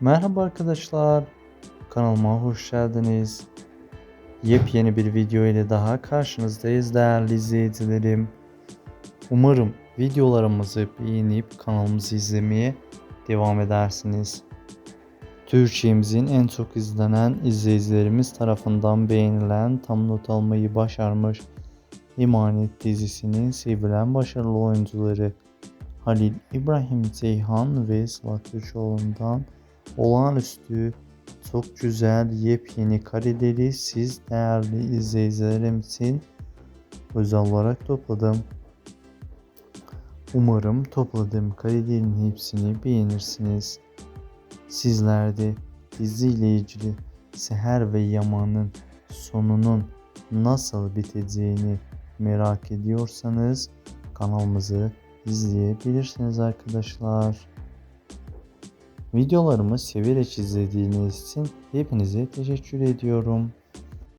Merhaba arkadaşlar. Kanalıma hoş geldiniz. Yepyeni bir video ile daha karşınızdayız değerli izleyicilerim. Umarım videolarımızı beğenip kanalımızı izlemeye devam edersiniz. Türkiye'mizin en çok izlenen izleyicilerimiz tarafından beğenilen tam not almayı başarmış Emanet dizisinin sevilen başarılı oyuncuları Halil İbrahim Ceyhan ve Sıla Türkoğlu'ndan olağanüstü çok güzel yepyeni kareleri siz değerli izleyicilerim için özel olarak topladım. Umarım topladığım karelerin hepsini beğenirsiniz. Sizler de diziyle Seher ve Yaman'ın sonunun nasıl biteceğini merak ediyorsanız kanalımızı izleyebilirsiniz arkadaşlar. Videolarımı severek izlediğiniz için hepinize teşekkür ediyorum.